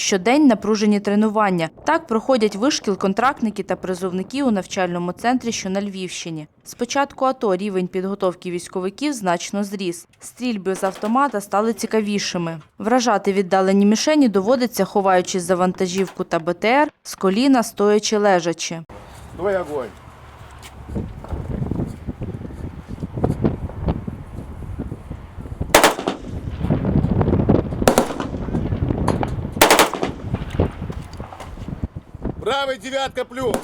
Щодень напружені тренування. Так проходять вишкіл контрактники та призовники у навчальному центрі, що на Львівщині. З початку АТО рівень підготовки військовиків значно зріс. Стрільби з автомата стали цікавішими. Вражати віддалені мішені доводиться, ховаючись за вантажівку та БТР, з коліна стоячи лежачи. Давай огонь. Правый девятка плюс.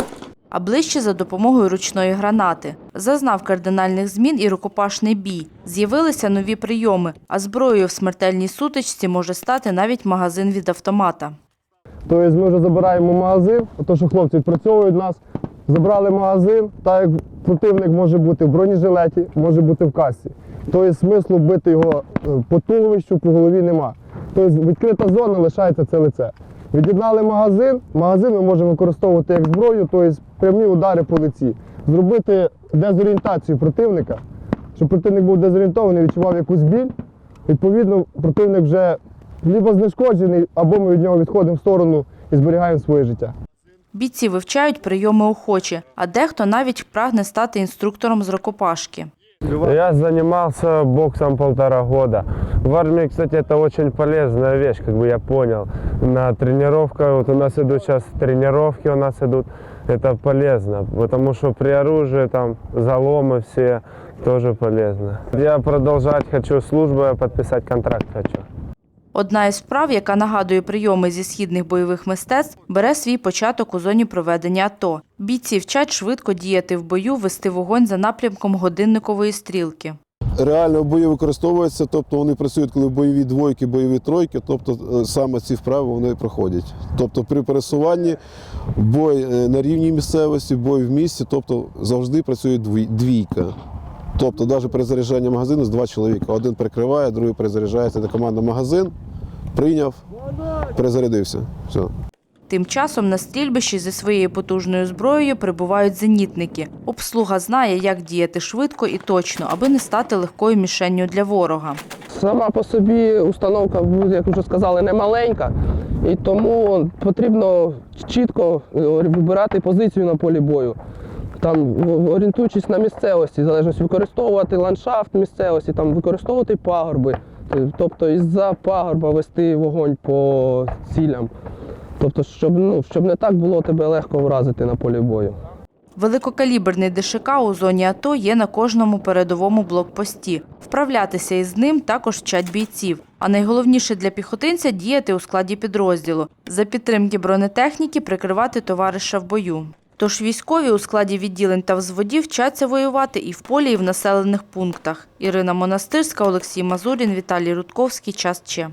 а ближче за допомогою ручної гранати. Зазнав кардинальних змін і рукопашний бій. З'явилися нові прийоми, а зброєю в смертельній сутичці може стати навіть магазин від автомата. Тобто ми вже забираємо магазин, то що хлопці відпрацьовують нас, забрали магазин, так як противник може бути в бронежилеті, може бути в касі. Тобто смислу бити його е, по туловищу, по голові нема. Тобто відкрита зона лишається це лице. Від'єднали магазин, магазин ми можемо використовувати як зброю, тобто прямі удари по лиці. Зробити дезорієнтацію противника, щоб противник був дезорієнтований, відчував якусь біль. Відповідно, противник вже либо знешкоджений, або ми від нього відходимо в сторону і зберігаємо своє життя. Бійці вивчають прийоми охочі, а дехто навіть прагне стати інструктором з рукопашки. Я занимался боксом полтора года. В армии, кстати, это очень полезная вещь, как бы я понял. На тренировках, вот у нас идут сейчас тренировки, у нас идут, это полезно, потому что при оружии там заломы все тоже полезно. Я продолжать хочу службу, я подписать контракт хочу. Одна із вправ, яка нагадує прийоми зі східних бойових мистецтв, бере свій початок у зоні проведення АТО. Бійці вчать швидко діяти в бою, вести вогонь за напрямком годинникової стрілки. Реально в бою використовуються, тобто вони працюють, коли бойові двойки, бойові тройки, тобто е, саме ці вправи вони проходять. Тобто при пересуванні бой е, на рівній місцевості, бой в місті, тобто завжди працює двійка. Тобто навіть при заряджанні магазину з два чоловіка. Один прикриває, другий перезаряджається. Це команда магазин, прийняв, перезарядився. Все. Тим часом на стрільбищі зі своєю потужною зброєю прибувають зенітники. Обслуга знає, як діяти швидко і точно, аби не стати легкою мішенню для ворога. Сама по собі установка, як вже сказали, не маленька, і тому потрібно чітко е, вибирати позицію на полі бою. Там орієнтуючись на місцевості, в залежності використовувати ландшафт місцевості, там використовувати пагорби, тобто із-за пагорба вести вогонь по цілям. Тобто, щоб, ну, щоб не так було тебе легко вразити на полі бою. Великокаліберний ДШК у зоні АТО є на кожному передовому блокпості. Вправлятися із ним також вчать бійців. А найголовніше для піхотинця діяти у складі підрозділу. За підтримки бронетехніки прикривати товариша в бою. Тож військові у складі відділень та взводів вчаться воювати і в полі, і в населених пунктах. Ірина Монастирська, Олексій Мазурін, Віталій Рудковський. Час Че.